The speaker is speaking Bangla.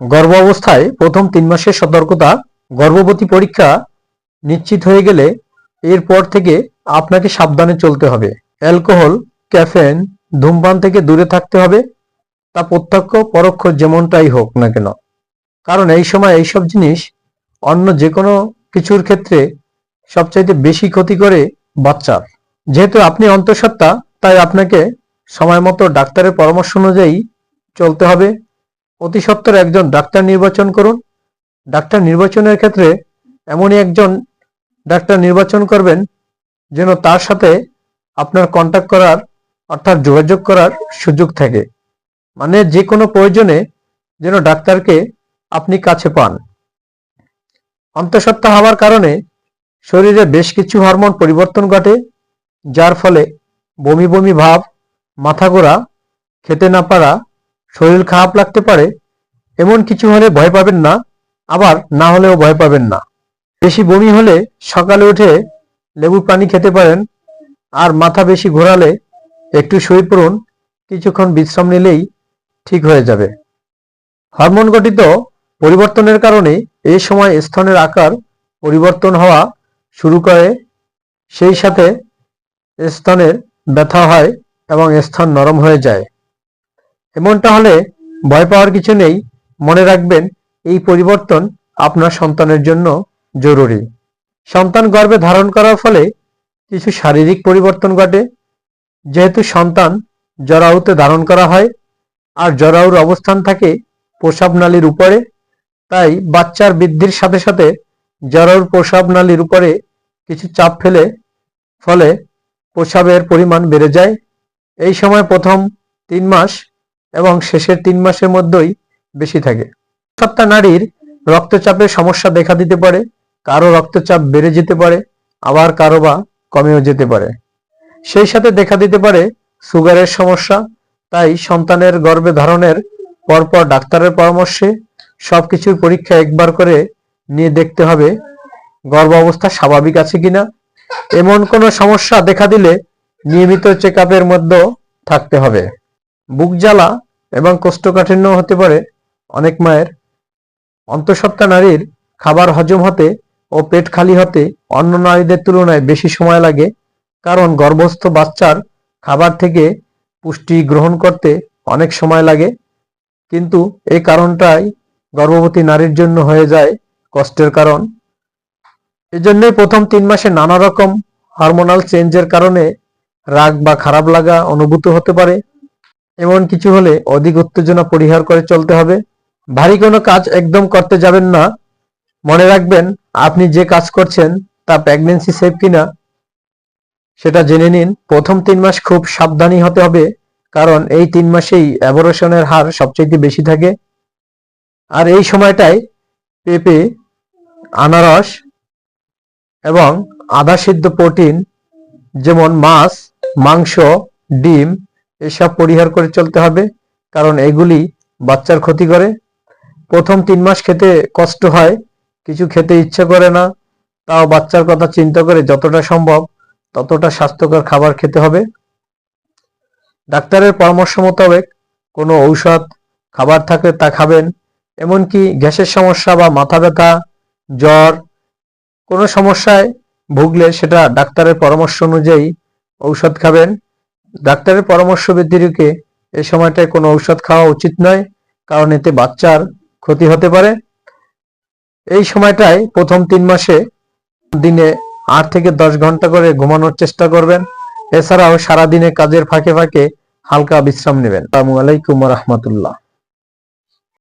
গর্ভ অবস্থায় প্রথম তিন মাসের সতর্কতা, গর্ভবতী পরীক্ষা নিশ্চিত হয়ে গেলে এরপর থেকে আপনাকে সাবধানে চলতে হবে। অ্যালকোহল, ক্যাফেন, ধূমপান থেকে দূরে থাকতে হবে। তা প্রত্যক্ষ, পরোক্ষ যেমনটাই হোক না কেন। কারণ এই সময় এইসব জিনিস অন্য যে কোনো কিছুর ক্ষেত্রে সবচাইতে বেশি ক্ষতি করে বাচ্চার যেহেতু আপনি অন্তঃসত্ত্বা, তাই আপনাকে সময় মতো ডাক্তারের পরামর্শ অনুযায়ী চলতে হবে। অতি একজন ডাক্তার নির্বাচন করুন। ডাক্তার নির্বাচনের ক্ষেত্রে এমনই একজন ডাক্তার নির্বাচন করবেন যেন তার সাথে আপনার কন্ট্যাক্ট করার অর্থাৎ যোগাযোগ করার সুযোগ থাকে। মানে যে কোনো প্রয়োজনে যেন ডাক্তারকে আপনি কাছে পান। অন্তঃসত্ত্বা হওয়ার কারণে শরীরে বেশ কিছু হরমোন পরিবর্তন ঘটে, যার ফলে বমি বমি ভাব, মাথা ঘোরা, খেতে না পারা, শরীর খারাপ লাগতে পারে এমন কিছু হলে ভয় পাবেন না, আবার না হলেও ভয় পাবেন না। বেশি বমি হলে সকালে উঠে লেবু পানি খেতে পারেন, আর মাথা বেশি ঘোরালে একটু শুয়ে পড়ুন, কিছুক্ষণ বিশ্রাম নিলেই ঠিক হয়ে যাবে। হরমোন গঠিত পরিবর্তনের কারণে এই সময় স্তনের আকার পরিবর্তন হওয়া শুরু করে, সেই সাথে স্তনের ব্যথা হয় এবং স্থান নরম হয়ে যায়। এমনটা হলে ভয় পাওয়ার কিছু নেই মনে রাখবেন, এই পরিবর্তন আপনার সন্তানের জন্য জরুরি। সন্তান গর্ভে ধারণ করার ফলে কিছু শারীরিক পরিবর্তন ঘটে। যেহেতু সন্তান জরাউতে ধারণ করা হয় আর জরাউর অবস্থান থাকে প্রসাব নালীর উপরে, তাই বাচ্চার বৃদ্ধির সাথে সাথে জরাউর প্রসাব নালীর উপরে কিছু চাপ ফেলে, ফলে প্রসাবের পরিমাণ বেড়ে যায়। এই সময় প্রথম তিন মাস এবং শেষের তিন মাসের মধ্যেই বেশি থাকে। সপ্তাহ নারীর রক্তচাপের সমস্যা দেখা দিতে পারে, কারও রক্তচাপ বেড়ে যেতে পারে, আবার কারও বা কমেও যেতে পারে। সেই সাথে দেখা দিতে পারে সুগারের সমস্যা, তাই সন্তানের গর্ভে ধারণের পরপর ডাক্তারের পরামর্শে সবকিছুর পরীক্ষা একবার করে নিয়ে দেখতে হবে গর্ভ অবস্থা স্বাভাবিক আছে কিনা। এমন কোনো সমস্যা দেখা দিলে নিয়মিত চেক আপের মধ্যে থাকতে হবে। বুক জ্বালা এবং কোষ্ঠকাঠিন্য হতে পারে অনেক মায়ের অন্তঃসত্ত্বা নারীর খাবার হজম হতে ও পেট খালি হতে অন্য নারীদের তুলনায় বেশি সময় লাগে, কারণ গর্ভস্থ বাচ্চার খাবার থেকে পুষ্টি গ্রহণ করতে অনেক সময় লাগে। কিন্তু এই কারণটাই গর্ভবতী নারীর জন্য হয়ে যায় কষ্টের কারণ। এজন্যই প্রথম তিন মাসে নানা রকম হরমোনাল চেঞ্জের কারণে রাগ বা খারাপ লাগা অনুভূত হতে পারে। এমন কিছু হলে অধিক উত্তেজনা পরিহার করে চলতে হবে। ভারী কোনো কাজ একদম করতে যাবেন না। মনে রাখবেন, আপনি যে কাজ করছেন, তা প্রেগনেন্সি সেফ কিনা, সেটা জেনে নিন। প্রথম তিন মাস খুব সাবধানী হতে হবে, কারণ এই তিন মাসেই অ্যাবরেশনের হার সবচেয়ে বেশি থাকে। আর এই সময়টায় পেঁপে, আনারস এবং আধা সিদ্ধ প্রোটিন, যেমন মাছ, মাংস, ডিম, এসব পরিহার করে চলতে হবে, কারণ এগুলি বাচ্চার ক্ষতি করে। প্রথম তিন মাস খেতে কষ্ট হয়, কিছু খেতে ইচ্ছে করে না, তাও বাচ্চার কথা চিন্তা করে যতটা সম্ভব ততটা স্বাস্থ্যকর খাবার খেতে হবে। ডাক্তারের পরামর্শ মোতাবেক কোনো ঔষধ, খাবার থাকলে তা খাবেন, এমনকি গ্যাসের সমস্যা বা মাথা ব্যথা, জ্বর, কোনো সমস্যায় ভুগলে সেটা ডাক্তারের পরামর্শ অনুযায়ী ঔষধ খাবেন। ডাক্তারের পরামর্শ ব্যতিরিকে এই সময়টায় কোনো ঔষধ খাওয়া উচিত নয়, কারণ এতে বাচ্চার ক্ষতি হতে পারে। এই সময়টায় প্রথম তিন মাসে দিনে আট থেকে দশ ঘণ্টা করে ঘুমানোর চেষ্টা করবেন। এছাড়াও সারাদিনে কাজের ফাঁকে ফাঁকে হালকা বিশ্রাম নেবেন। আসসালামু আলাইকুম রহমতুল্লাহ।